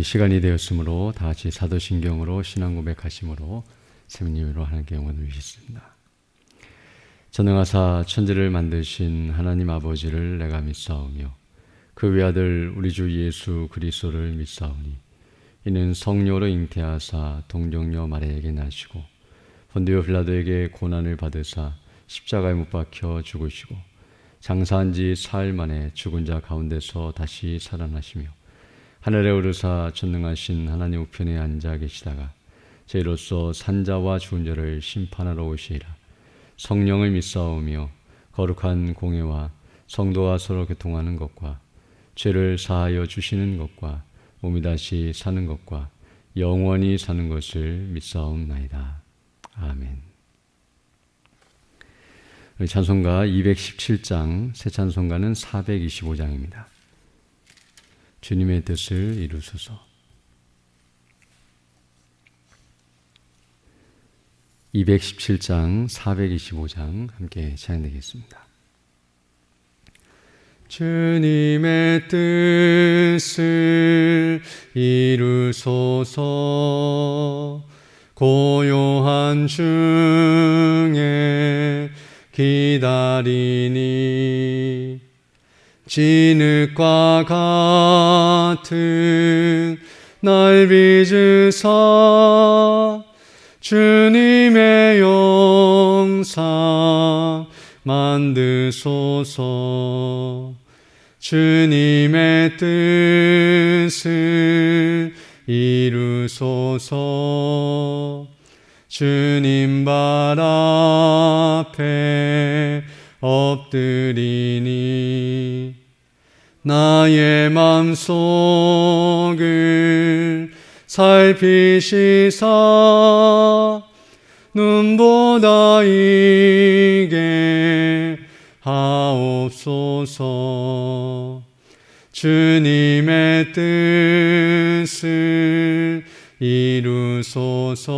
우리 시간이 되었으므로 다 같이 사도신경으로 신앙 고백하심으로 세미님으로 하나님께 영광을 주셨습니다. 전능하사 천지를 만드신 하나님 아버지를 내가 믿사오며 그 외아들 우리 주 예수 그리스도를 믿사오니 이는 성령으로 잉태하사 동정녀 마리아에게 나시고 본디오 빌라도에게 고난을 받으사 십자가에 못 박혀 죽으시고 장사한 지 사흘 만에 죽은 자 가운데서 다시 살아나시며 하늘에 오르사 전능하신 하나님 우편에 앉아 계시다가 저희로서 산자와 죽은 자를 심판하러 오시리라 성령을 믿사오며 거룩한 공예와 성도가 서로 교통하는 것과 죄를 사하여 주시는 것과 몸이 다시 사는 것과 영원히 사는 것을 믿사옵나이다. 아멘. 찬송가 217장, 새 찬송가는 425장입니다. 주님의 뜻을 이루소서. 217장, 425장 함께 찬양되겠습니다. 주님의 뜻을 이루소서 고요한 중에 기다리니 진흙과 같은 날 빚으사 주님의 영상 만드소서. 주님의 뜻을 이루소서. 주님 발 앞에 엎드리니 나의 맘속을 살피시사 눈보다 이게 하옵소서. 주님의 뜻을 이루소서.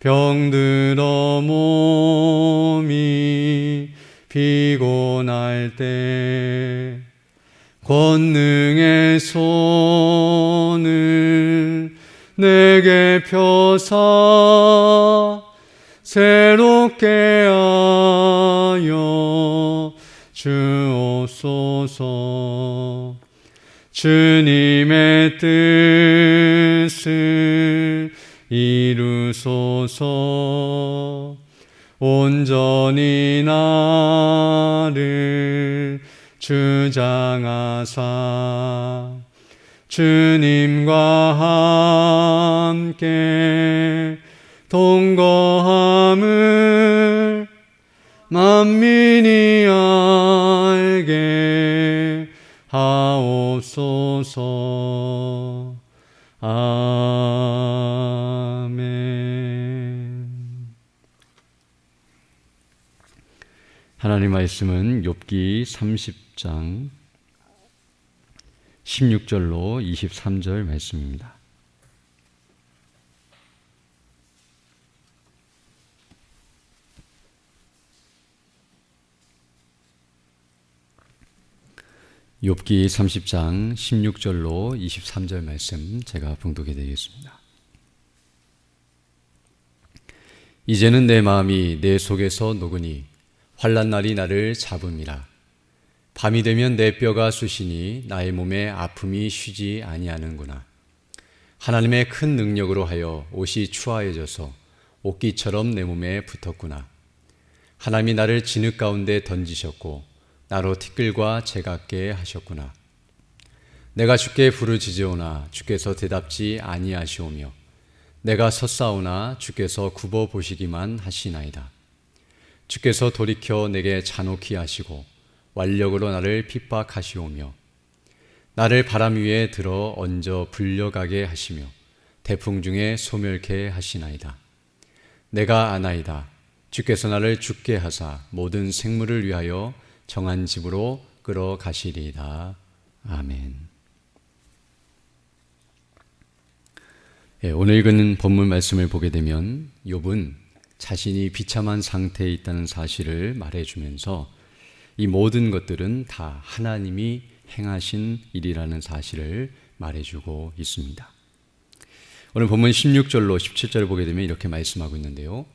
병들어 몸이 피곤할 때 권능의 손을 내게 펴사 새롭게 하여 주옵소서. 주님의 뜻을 이루소서. 온전히 나를 주장하사 주님과 함께 동거함을 만민이 알게 하옵소서. 아 하나님 말씀은 욥기 30장 16절로 23절 말씀입니다. 욥기 30장 16절로 23절 말씀 제가 봉독해 드리겠습니다. 이제는 내 마음이 내 속에서 녹으니 환란 날이 나를 잡음이라 밤이 되면 내 뼈가 쑤시니 나의 몸에 아픔이 쉬지 아니하는구나 하나님의 큰 능력으로 하여 옷이 추하여져서 옷기처럼 내 몸에 붙었구나 하나님이 나를 진흙 가운데 던지셨고 나로 티끌과 제같게 하셨구나. 내가 주께 부르짖으오나 주께서 대답지 아니하시오며 내가 섰사오나 주께서 굽어 보시기만 하시나이다. 주께서 돌이켜 내게 잔혹히 하시고 완력으로 나를 핍박하시오며 나를 바람 위에 들어 얹어 불려가게 하시며 태풍 중에 소멸케 하시나이다. 내가 아나이다. 주께서 나를 죽게 하사 모든 생물을 위하여 정한 집으로 끌어가시리이다. 아멘. 예, 오늘 읽은 본문 말씀을 보게 되면 욥은 자신이 비참한 상태에 있다는 사실을 말해주면서 이 모든 것들은 다 하나님이 행하신 일이라는 사실을 말해주고 있습니다. 오늘 본문 16절로 17절을 보게 되면 이렇게 말씀하고 있는데요.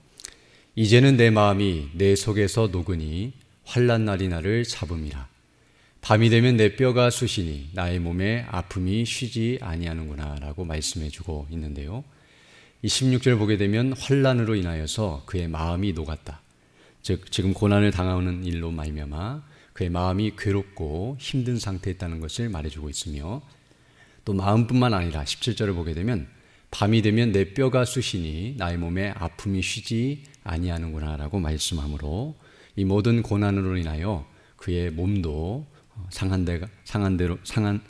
이제는 내 마음이 내 속에서 녹으니 환란 날이 나를 잡음이라. 밤이 되면 내 뼈가 쑤시니 나의 몸에 아픔이 쉬지 아니하는구나라고 말씀해주고 있는데요. 이 16절 보게 되면 환란으로 인하여서 그의 마음이 녹았다. 즉 지금 고난을 당하는 일로 말미암아 그의 마음이 괴롭고 힘든 상태에 있다는 것을 말해주고 있으며 또 마음뿐만 아니라 17절을 보게 되면 밤이 되면 내 뼈가 쑤시니 나의 몸에 아픔이 쉬지 아니하는구나라고 말씀하므로 이 모든 고난으로 인하여 그의 몸도 상한 데가 상한 대로 상한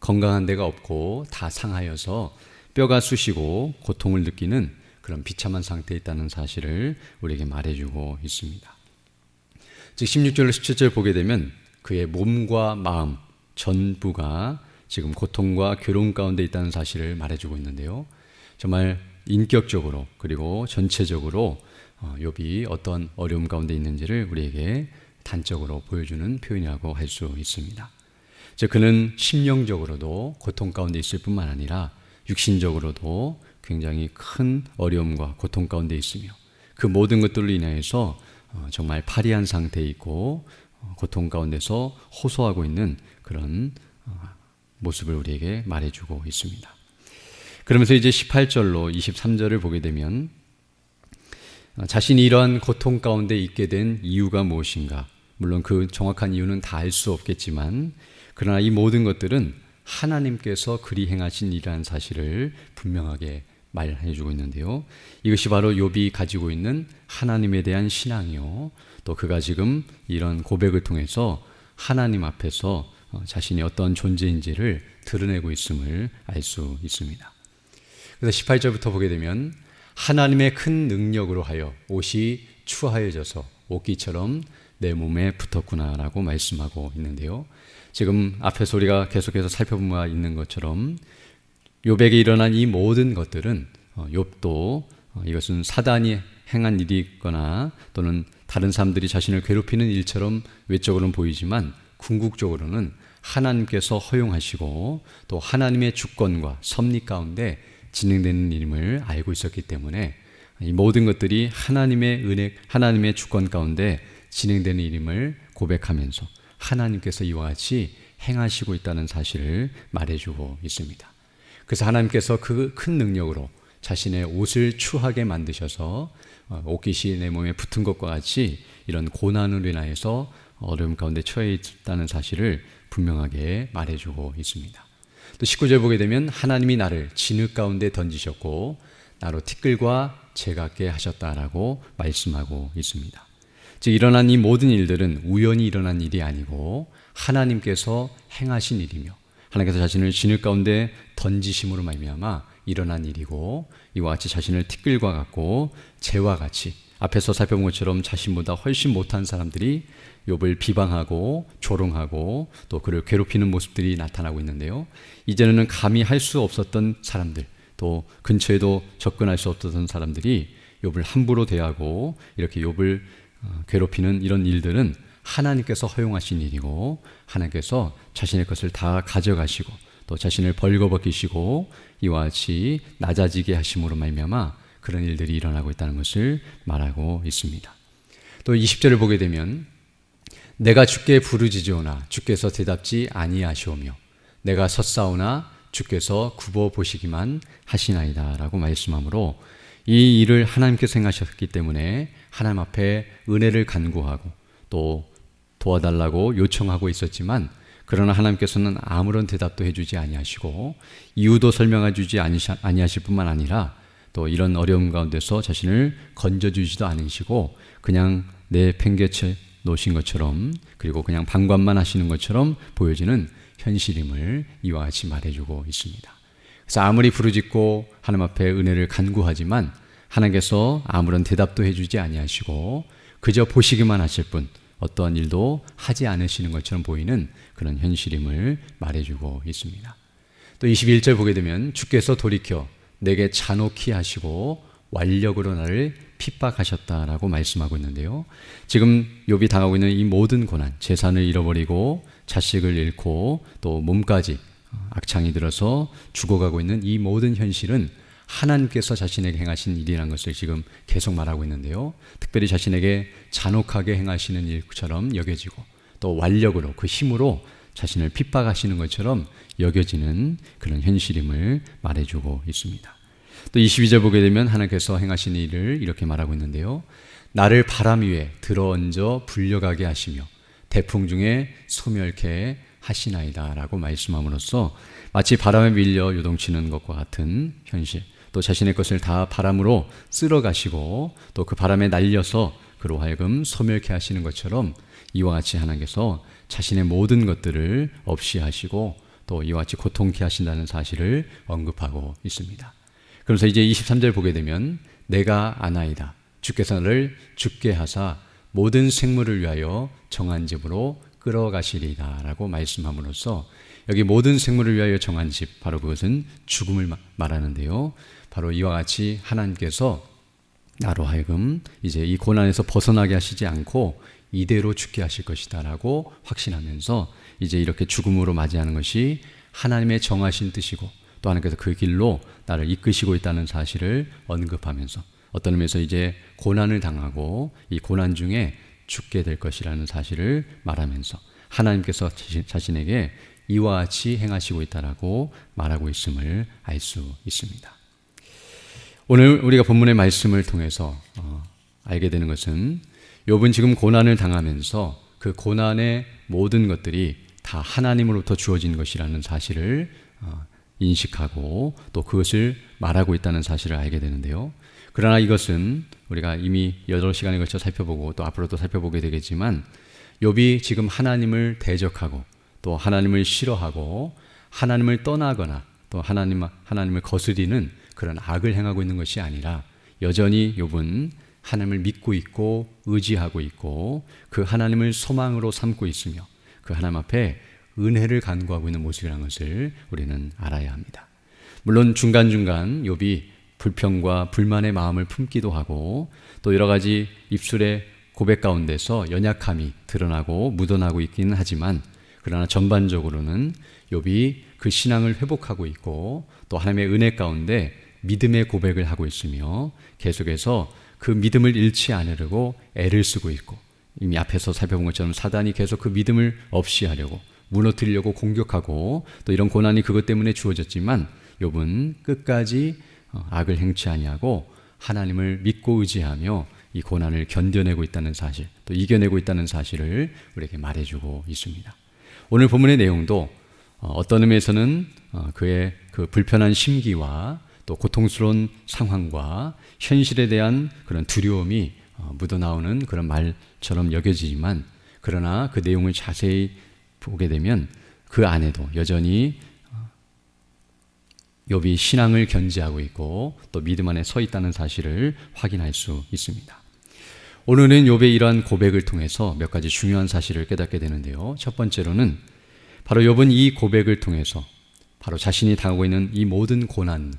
건강한 데가 없고 다 상하여서 뼈가 쑤시고 고통을 느끼는 그런 비참한 상태에 있다는 사실을 우리에게 말해주고 있습니다. 즉 16절 17절 보게 되면 그의 몸과 마음 전부가 지금 고통과 괴로움 가운데 있다는 사실을 말해주고 있는데요. 정말 인격적으로 그리고 전체적으로 욥이 어떤 어려움 가운데 있는지를 우리에게 단적으로 보여주는 표현이라고 할 수 있습니다. 즉 그는 심령적으로도 고통 가운데 있을 뿐만 아니라 육신적으로도 굉장히 큰 어려움과 고통 가운데 있으며 그 모든 것들로 인하여서 정말 파리한 상태에 있고 고통 가운데서 호소하고 있는 그런 모습을 우리에게 말해주고 있습니다. 그러면서 이제 18절로 23절을 보게 되면 자신이 이러한 고통 가운데 있게 된 이유가 무엇인가? 물론 그 정확한 이유는 다 알 수 없겠지만 그러나 이 모든 것들은 하나님께서 그리 행하신 일이라는 사실을 분명하게 말해 주고 있는데요. 이것이 바로 욥이 가지고 있는 하나님에 대한 신앙이요. 또 그가 지금 이런 고백을 통해서 하나님 앞에서 어, 자신이 어떤 존재인지를 드러내고 있음을 알 수 있습니다. 그래서 18절부터 보게 되면 하나님의 큰 능력으로 하여 옷이 추하여져서 옷기처럼 내 몸에 붙었구나라고 말씀하고 있는데요. 지금 앞에서 우리가 계속해서 살펴보아 있는 것처럼 요백에 일어난 이 모든 것들은 어, 욥도 어, 이것은 사단이 행한 일이거나 또는 다른 사람들이 자신을 괴롭히는 일처럼 외적으로는 보이지만 궁극적으로는 하나님께서 허용하시고 또 하나님의 주권과 섭리 가운데 진행되는 일임을 알고 있었기 때문에 이 모든 것들이 하나님의 은혜, 하나님의 주권 가운데 진행되는 일임을 고백하면서 하나님께서 이와 같이 행하시고 있다는 사실을 말해주고 있습니다. 그래서 하나님께서 그 큰 능력으로 자신의 옷을 추하게 만드셔서 어, 옷깃이 내 몸에 붙은 것과 같이 이런 고난으로 인하여서 어려움 가운데 처해 있다는 사실을 분명하게 말해주고 있습니다. 또 19절 보게 되면 하나님이 나를 진흙 가운데 던지셨고 나로 티끌과 재갑게 하셨다라고 말씀하고 있습니다. 즉 일어난 이 모든 일들은 우연히 일어난 일이 아니고 하나님께서 행하신 일이며 하나님께서 자신을 진흙 가운데 던지심으로 말미암아 일어난 일이고 이와 같이 자신을 티끌과 같고 재와 같이 앞에서 살펴본 것처럼 자신보다 훨씬 못한 사람들이 욥을 비방하고 조롱하고 또 그를 괴롭히는 모습들이 나타나고 있는데요. 이제는 감히 할 수 없었던 사람들, 또 근처에도 접근할 수 없었던 사람들이 욥을 함부로 대하고 이렇게 욥을 어, 괴롭히는 이런 일들은 하나님께서 허용하신 일이고 하나님께서 자신의 것을 다 가져가시고 또 자신을 벌거벗기시고 이와 같이 낮아지게 하심으로 말미암아 그런 일들이 일어나고 있다는 것을 말하고 있습니다. 또 20절을 보게 되면 내가 주께 부르짖으오나 주께서 대답지 아니하시오며 내가 섰사오나 주께서 굽어 보시기만 하시나이다라고 말씀하므로 이 일을 하나님께서 행하셨기 때문에 하나님 앞에 은혜를 간구하고 또 도와달라고 요청하고 있었지만 그러나 하나님께서는 아무런 대답도 해주지 아니하시고 이유도 설명해 주지 아니하실 뿐만 아니라 또 이런 어려움 가운데서 자신을 건져주지도 않으시고 그냥 내팽개쳐 놓으신 것처럼 그리고 그냥 방관만 하시는 것처럼 보여지는 현실임을 이와 같이 말해주고 있습니다. 그래서 아무리 부르짖고 하나님 앞에 은혜를 간구하지만 하나님께서 아무런 대답도 해주지 아니하시고 그저 보시기만 하실 뿐 어떠한 일도 하지 않으시는 것처럼 보이는 그런 현실임을 말해주고 있습니다. 또 21절 보게 되면 주께서 돌이켜 내게 잔혹히 하시고 완력으로 나를 핍박하셨다라고 말씀하고 있는데요. 지금 욥이 당하고 있는 이 모든 고난, 재산을 잃어버리고 자식을 잃고 또 몸까지 악창이 들어서 죽어가고 있는 이 모든 현실은 하나님께서 자신에게 행하신 일이라는 것을 지금 계속 말하고 있는데요. 특별히 자신에게 잔혹하게 행하시는 일처럼 여겨지고 또 완력으로 그 힘으로 자신을 핍박하시는 것처럼 여겨지는 그런 현실임을 말해주고 있습니다. 또 22절 보게 되면 하나님께서 행하신 일을 이렇게 말하고 있는데요. 나를 바람 위에 들어얹어 불려가게 하시며 대풍 중에 소멸케 하시나이다 라고 말씀함으로써 마치 바람에 밀려 요동치는 것과 같은 현실, 또 자신의 것을 다 바람으로 쓸어 가시고 또 그 바람에 날려서 그로 하여금 소멸케 하시는 것처럼 이와 같이 하나님께서 자신의 모든 것들을 없이 하시고 또 이와 같이 고통케 하신다는 사실을 언급하고 있습니다. 그래서 이제 23절 보게 되면 내가 아나이다. 주께서 를 죽게 하사 모든 생물을 위하여 정한 집으로 끌어가시리다라고 말씀함으로써 여기 모든 생물을 위하여 정한 집 바로 그것은 죽음을 말하는데요. 바로 이와 같이 하나님께서 나로 하여금 이제 이 고난에서 벗어나게 하시지 않고 이대로 죽게 하실 것이다라고 확신하면서 이제 이렇게 죽음으로 맞이하는 것이 하나님의 정하신 뜻이고 또 하나님께서 그 길로 나를 이끄시고 있다는 사실을 언급하면서 어떤 의미에서 이제 고난을 당하고 이 고난 중에 죽게 될 것이라는 사실을 말하면서 하나님께서 자신에게 이와 같이 행하시고 있다라고 말하고 있음을 알 수 있습니다. 오늘 우리가 본문의 말씀을 통해서 어, 알게 되는 것은 욥은 지금 고난을 당하면서 그 고난의 모든 것들이 다 하나님으로부터 주어진 것이라는 사실을 어, 인식하고 또 그것을 말하고 있다는 사실을 알게 되는데요. 그러나 이것은 우리가 이미 여덟 시간에 걸쳐 살펴보고 또 앞으로도 살펴보게 되겠지만 욥이 지금 하나님을 대적하고 또 하나님을 싫어하고 하나님을 떠나거나 또 하나님 하나님을 거스리는 그런 악을 행하고 있는 것이 아니라 여전히 욥은 하나님을 믿고 있고 의지하고 있고 그 하나님을 소망으로 삼고 있으며 그 하나님 앞에 은혜를 간구하고 있는 모습이라는 것을 우리는 알아야 합니다. 물론 중간중간 욥이 불평과 불만의 마음을 품기도 하고 또 여러 가지 입술의 고백 가운데서 연약함이 드러나고 묻어나고 있기는 하지만 그러나 전반적으로는 욥이 그 신앙을 회복하고 있고 또 하나님의 은혜 가운데 믿음의 고백을 하고 있으며 계속해서 그 믿음을 잃지 않으려고 애를 쓰고 있고 이미 앞에서 살펴본 것처럼 사단이 계속 그 믿음을 없이 하려고 무너뜨리려고 공격하고 또 이런 고난이 그것 때문에 주어졌지만 욥은 끝까지 어, 악을 행치 아니하고 하나님을 믿고 의지하며 이 고난을 견뎌내고 있다는 사실, 또 이겨내고 있다는 사실을 우리에게 말해주고 있습니다. 오늘 본문의 내용도 어, 어떤 의미에서는 어, 그의 그 불편한 심기와 또 고통스러운 상황과 현실에 대한 그런 두려움이 묻어나오는 그런 말처럼 여겨지지만 그러나 그 내용을 자세히 보게 되면 그 안에도 여전히 욥이 신앙을 견지하고 있고 또 믿음 안에 서 있다는 사실을 확인할 수 있습니다. 오늘은 욥의 이러한 고백을 통해서 몇 가지 중요한 사실을 깨닫게 되는데요. 첫 번째로는 바로 욥은 이 고백을 통해서 바로 자신이 당하고 있는 이 모든 고난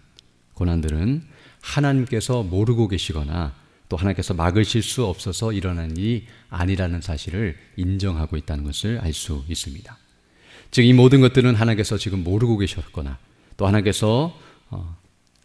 고난들은 하나님께서 모르고 계시거나 또 하나님께서 막으실 수 없어서 일어난 일이 아니라는 사실을 인정하고 있다는 것을 알 수 있습니다. 즉 이 모든 것들은 하나님께서 지금 모르고 계셨거나 또 하나님께서 어,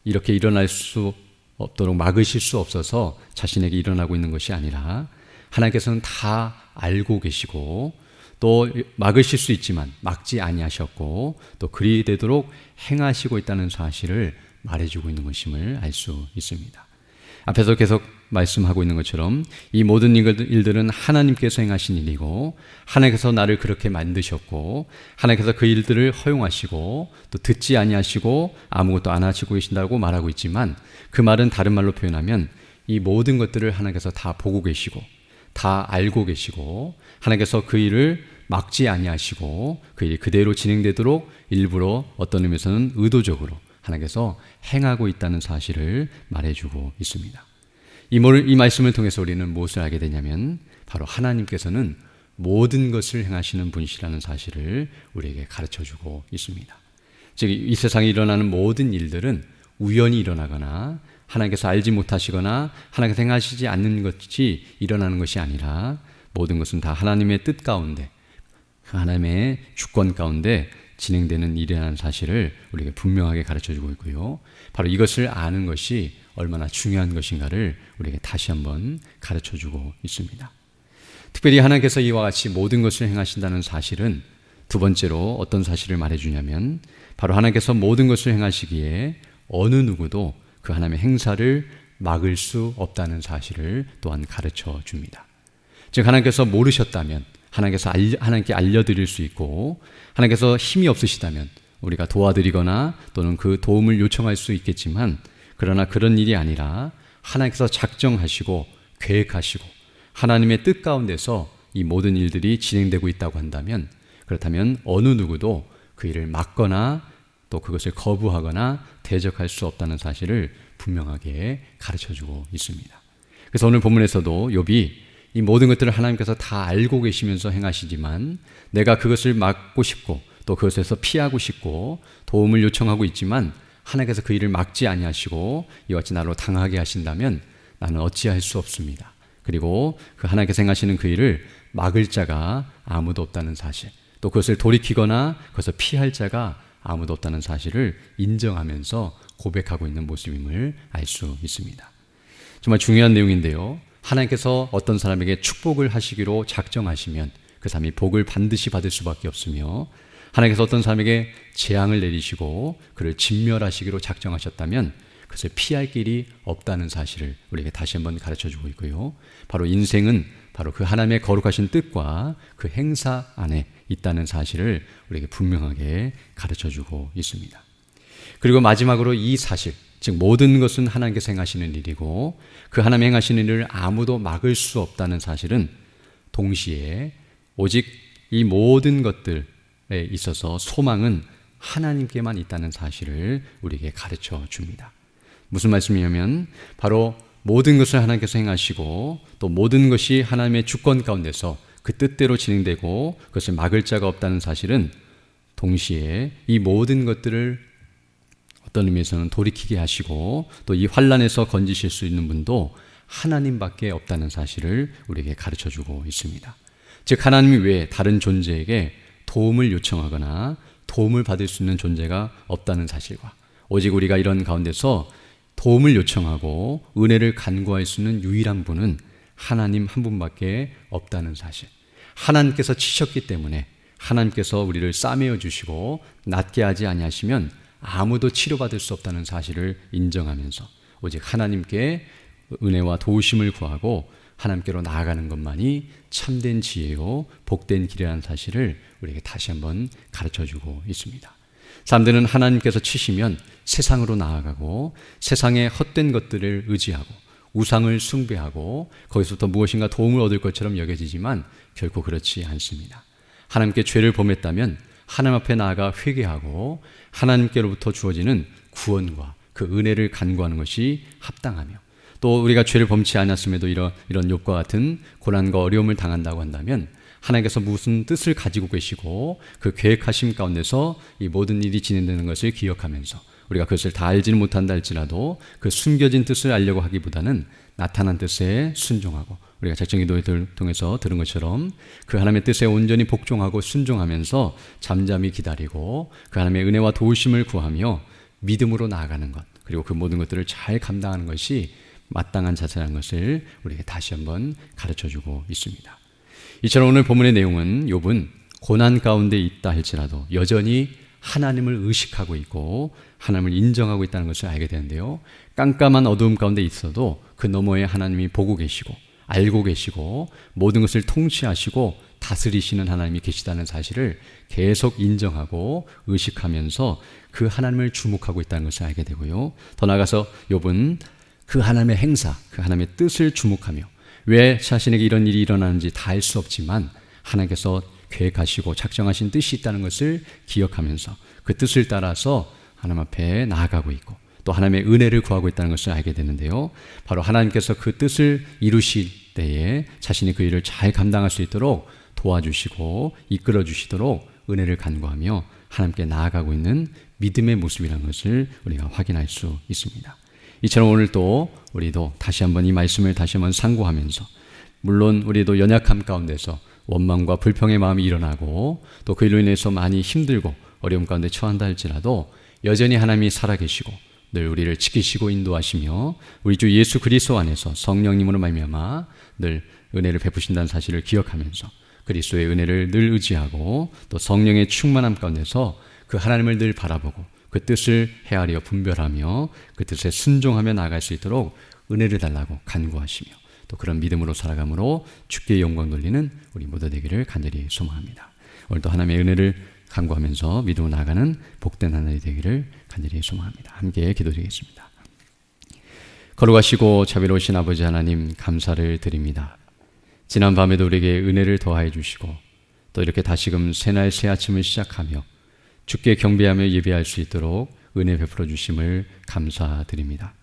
이렇게 일어날 수 없도록 막으실 수 없어서 자신에게 일어나고 있는 것이 아니라 하나님께서는 다 알고 계시고 또 막으실 수 있지만 막지 아니하셨고 또 그리 되도록 행하시고 있다는 사실을 말해주고 있는 것임을 알 수 있습니다. 앞에서 계속 말씀하고 있는 것처럼 이 모든 일들은 하나님께서 행하신 일이고 하나님께서 나를 그렇게 만드셨고 하나님께서 그 일들을 허용하시고 또 듣지 아니하시고 아무것도 안 하시고 계신다고 말하고 있지만 그 말은 다른 말로 표현하면 이 모든 것들을 하나님께서 다 보고 계시고 다 알고 계시고 하나님께서 그 일을 막지 아니하시고 그 일이 그대로 진행되도록 일부러 어떤 의미에서는 의도적으로 하나님께서 행하고 있다는 사실을 말해주고 있습니다. 이, 이 말씀을 통해서 우리는 무엇을 알게 되냐면 바로 하나님께서는 모든 것을 행하시는 분이시라는 사실을 우리에게 가르쳐 주고 있습니다. 즉, 이 세상에 일어나는 모든 일들은 우연히 일어나거나 하나님께서 알지 못하시거나 하나님께서 행하시지 않는 것이 일어나는 것이 아니라 모든 것은 다 하나님의 뜻 가운데, 하나님의 주권 가운데 진행되는 일이라는 사실을 우리에게 분명하게 가르쳐 주고 있고요. 바로 이것을 아는 것이 얼마나 중요한 것인가를 우리에게 다시 한번 가르쳐 주고 있습니다. 특별히 하나님께서 이와 같이 모든 것을 행하신다는 사실은 두 번째로 어떤 사실을 말해 주냐면 바로 하나님께서 모든 것을 행하시기에 어느 누구도 그 하나님의 행사를 막을 수 없다는 사실을 또한 가르쳐 줍니다. 즉 하나님께서 모르셨다면 하나님께서 알려, 하나님께 알려드릴 수 있고 하나님께서 힘이 없으시다면 우리가 도와드리거나 또는 그 도움을 요청할 수 있겠지만 그러나 그런 일이 아니라 하나님께서 작정하시고 계획하시고 하나님의 뜻 가운데서 이 모든 일들이 진행되고 있다고 한다면 그렇다면 어느 누구도 그 일을 막거나 또 그것을 거부하거나 대적할 수 없다는 사실을 분명하게 가르쳐 주고 있습니다. 그래서 오늘 본문에서도 욥이 이 모든 것들을 하나님께서 다 알고 계시면서 행하시지만 내가 그것을 막고 싶고 또 그것에서 피하고 싶고 도움을 요청하고 있지만 하나님께서 그 일을 막지 아니하시고 이와 같이 나로 당하게 하신다면 나는 어찌할 수 없습니다. 그리고 그 하나님께서 행하시는 그 일을 막을 자가 아무도 없다는 사실, 또 그것을 돌이키거나 그것을 피할 자가 아무도 없다는 사실을 인정하면서 고백하고 있는 모습임을 알 수 있습니다. 정말 중요한 내용인데요. 하나님께서 어떤 사람에게 축복을 하시기로 작정하시면 그 사람이 복을 반드시 받을 수밖에 없으며 하나님께서 어떤 사람에게 재앙을 내리시고 그를 진멸하시기로 작정하셨다면 그것을 피할 길이 없다는 사실을 우리에게 다시 한번 가르쳐 주고 있고요. 바로 인생은 바로 그 하나님의 거룩하신 뜻과 그 행사 안에 있다는 사실을 우리에게 분명하게 가르쳐 주고 있습니다. 그리고 마지막으로 이 사실, 즉 모든 것은 하나님께서 행하시는 일이고 그 하나님 행하시는 일을 아무도 막을 수 없다는 사실은 동시에 오직 이 모든 것들에 있어서 소망은 하나님께만 있다는 사실을 우리에게 가르쳐 줍니다. 무슨 말씀이냐면 바로 모든 것을 하나님께서 행하시고 또 모든 것이 하나님의 주권 가운데서 그 뜻대로 진행되고 그것을 막을 자가 없다는 사실은 동시에 이 모든 것들을 어떤 의미에서는 돌이키게 하시고 또 이 환란에서 건지실 수 있는 분도 하나님밖에 없다는 사실을 우리에게 가르쳐 주고 있습니다. 즉 하나님이 왜 다른 존재에게 도움을 요청하거나 도움을 받을 수 있는 존재가 없다는 사실과 오직 우리가 이런 가운데서 도움을 요청하고 은혜를 간구할 수 있는 유일한 분은 하나님 한 분밖에 없다는 사실. 하나님께서 치셨기 때문에 하나님께서 우리를 싸매어 주시고 낫게 하지 아니하시면 아무도 치료받을 수 없다는 사실을 인정하면서 오직 하나님께 은혜와 도우심을 구하고 하나님께로 나아가는 것만이 참된 지혜요 복된 길이라는 사실을 우리에게 다시 한번 가르쳐 주고 있습니다. 사람들은 하나님께서 치시면 세상으로 나아가고 세상의 헛된 것들을 의지하고 우상을 숭배하고 거기서부터 무엇인가 도움을 얻을 것처럼 여겨지지만 결코 그렇지 않습니다. 하나님께 죄를 범했다면 하나님 앞에 나아가 회개하고 하나님께로부터 주어지는 구원과 그 은혜를 간구하는 것이 합당하며 또 우리가 죄를 범치 않았음에도 이런 이런 욕과 같은 고난과 어려움을 당한다고 한다면 하나님께서 무슨 뜻을 가지고 계시고 그 계획하심 가운데서 이 모든 일이 진행되는 것을 기억하면서 우리가 그것을 다 알지는 못한다 할지라도 그 숨겨진 뜻을 알려고 하기보다는 나타난 뜻에 순종하고 우리가 작정기도를 통해서 들은 것처럼 그 하나님의 뜻에 온전히 복종하고 순종하면서 잠잠히 기다리고 그 하나님의 은혜와 도우심을 구하며 믿음으로 나아가는 것 그리고 그 모든 것들을 잘 감당하는 것이 마땅한 자세라는 것을 우리에게 다시 한번 가르쳐 주고 있습니다. 이처럼 오늘 본문의 내용은 욥은 고난 가운데 있다 할지라도 여전히 하나님을 의식하고 있고 하나님을 인정하고 있다는 것을 알게 되는데요. 깜깜한 어두움 가운데 있어도 그 너머에 하나님이 보고 계시고 알고 계시고 모든 것을 통치하시고 다스리시는 하나님이 계시다는 사실을 계속 인정하고 의식하면서 그 하나님을 주목하고 있다는 것을 알게 되고요. 더 나아가서 욥은 그 하나님의 행사, 그 하나님의 뜻을 주목하며 왜 자신에게 이런 일이 일어나는지 다 알 수 없지만 하나님께서 계획하시고 작정하신 뜻이 있다는 것을 기억하면서 그 뜻을 따라서 하나님 앞에 나아가고 있고 또 하나님의 은혜를 구하고 있다는 것을 알게 되는데요. 바로 하나님께서 그 뜻을 이루실 때에 자신이 그 일을 잘 감당할 수 있도록 도와주시고 이끌어 주시도록 은혜를 간구하며 하나님께 나아가고 있는 믿음의 모습이라는 것을 우리가 확인할 수 있습니다. 이처럼 오늘 또 우리도 다시 한번 이 말씀을 다시 한번 상고하면서 물론 우리도 연약함 가운데서 원망과 불평의 마음이 일어나고 또 그로 인해서 많이 힘들고 어려움 가운데 처한다 할지라도 여전히 하나님이 살아계시고 늘 우리를 지키시고 인도하시며 우리 주 예수 그리스도 안에서 성령님으로 말미암아 늘 은혜를 베푸신다는 사실을 기억하면서 그리스도의 은혜를 늘 의지하고 또 성령의 충만함 가운데서 그 하나님을 늘 바라보고 그 뜻을 헤아려 분별하며 그 뜻에 순종하며 나아갈 수 있도록 은혜를 달라고 간구하시며 또 그런 믿음으로 살아감으로 주께 영광 돌리는 우리 모두 되기를 간절히 소망합니다. 오늘도 하나님의 은혜를 간구하면서 믿음으로 나아가는 복된 하나님 되기를 간절히 소망합니다. 함께 기도드리겠습니다. 걸어가시고 자비로우신 아버지 하나님 감사를 드립니다. 지난 밤에도 우리에게 은혜를 더하여 주시고 또 이렇게 다시금 새날 새 아침을 시작하며 주께 경배하며 예배할 수 있도록 은혜 베풀어 주심을 감사드립니다.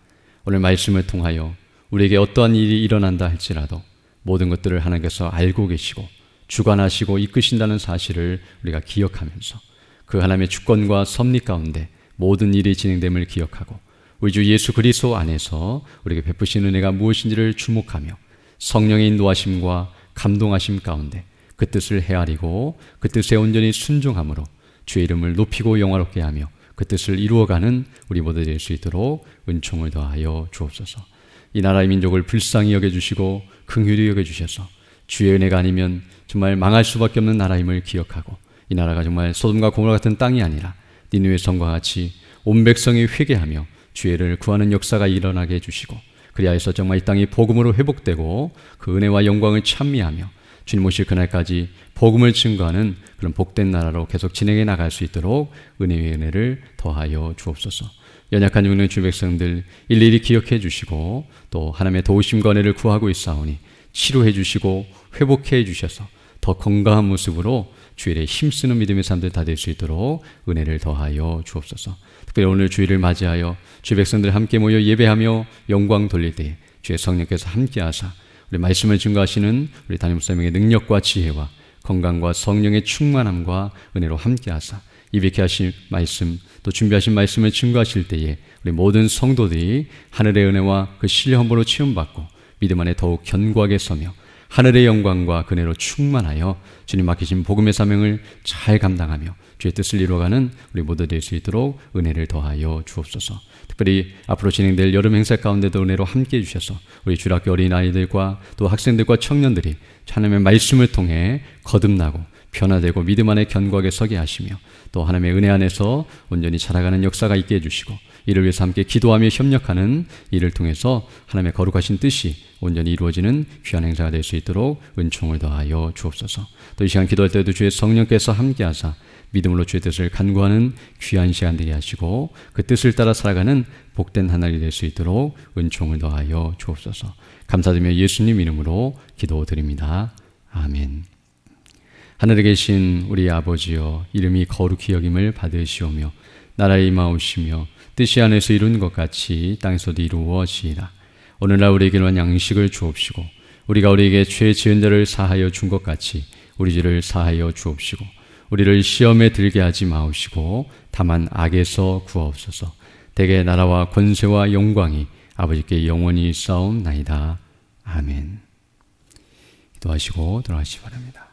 오늘 말씀을 통하여 우리에게 어떠한 일이 일어난다 할지라도 모든 것들을 하나님께서 알고 계시고 주관하시고 이끄신다는 사실을 우리가 기억하면서 그 하나님의 주권과 섭리 가운데 모든 일이 진행됨을 기억하고 우리 주 예수 그리스도 안에서 우리에게 베푸신 은혜가 무엇인지를 주목하며 성령의 인도하심과 감동하심 가운데 그 뜻을 헤아리고 그 뜻에 온전히 순종함으로 주의 이름을 높이고 영화롭게 하며 그 뜻을 이루어가는 우리 모두 될 수 있도록 은총을 더하여 주옵소서. 이 나라의 민족을 불쌍히 여겨주시고 긍휼히 여겨주셔서 주의 은혜가 아니면 정말 망할 수밖에 없는 나라임을 기억하고 이 나라가 정말 소돔과 고모라 같은 땅이 아니라 니누의 성과 같이 온 백성이 회개하며 주의를 구하는 역사가 일어나게 해주시고 그리하여서 정말 이 땅이 복음으로 회복되고 그 은혜와 영광을 찬미하며 주님 오실 그날까지 복음을 증거하는 그런 복된 나라로 계속 진행해 나갈 수 있도록 은혜의 은혜를 더하여 주옵소서. 연약한 죽는 주 백성들 일일이 기억해 주시고 또 하나님의 도우심과 은혜를 구하고 있사오니 치료해 주시고 회복해 주셔서 더 건강한 모습으로 주일에 힘쓰는 믿음의 사람들 다 될 수 있도록 은혜를 더하여 주옵소서. 특별히 오늘 주일을 맞이하여 주 백성들 함께 모여 예배하며 영광 돌릴 때 주의 성령께서 함께하사 우리 말씀을 증거하시는 우리 담임 목사님의 능력과 지혜와 건강과 성령의 충만함과 은혜로 함께하사 이백해 하신 말씀 또 준비하신 말씀을 증거하실 때에 우리 모든 성도들이 하늘의 은혜와 그 신뢰함으로 치움받고 믿음 안에 더욱 견고하게 서며 하늘의 영광과 그네로 충만하여 주님 맡기신 복음의 사명을 잘 감당하며 주의 뜻을 이루어가는 우리 모두 될 수 있도록 은혜를 더하여 주옵소서. 특별히 앞으로 진행될 여름 행사 가운데도 은혜로 함께 해 주셔서 우리 주일학교 어린 아이들과 또 학생들과 청년들이 하나님의 말씀을 통해 거듭나고 변화되고 믿음 안에 견고하게 서게 하시며 또 하나님의 은혜 안에서 온전히 자라가는 역사가 있게 해주시고 이를 위해서 함께 기도하며 협력하는 이를 통해서 하나님의 거룩하신 뜻이 온전히 이루어지는 귀한 행사가 될 수 있도록 은총을 더하여 주옵소서. 또 이 시간 기도할 때도 주의 성령께서 함께하사 믿음으로 주의 뜻을 간구하는 귀한 시간 되게 하시고 그 뜻을 따라 살아가는 복된 하늘이 될수 있도록 은총을 더하여 주옵소서. 감사드리며 예수님 이름으로 기도드립니다. 아멘. 하늘에 계신 우리 아버지여 이름이 거룩히 여김을 받으시오며 나라의 임하오시며 뜻이 안에서 이룬 것 같이 땅에서도 이루어지이다. 오늘날 우리에게는 양식을 주옵시고 우리가 우리에게 죄 지은 자를 사하여 준 것 같이 우리 죄를 사하여 주옵시고 우리를 시험에 들게 하지 마옵시고 다만 악에서 구하옵소서. 대개 나라와 권세와 영광이 아버지께 영원히 싸움나이다. 아멘. 기도하시고 돌아가시기 바랍니다.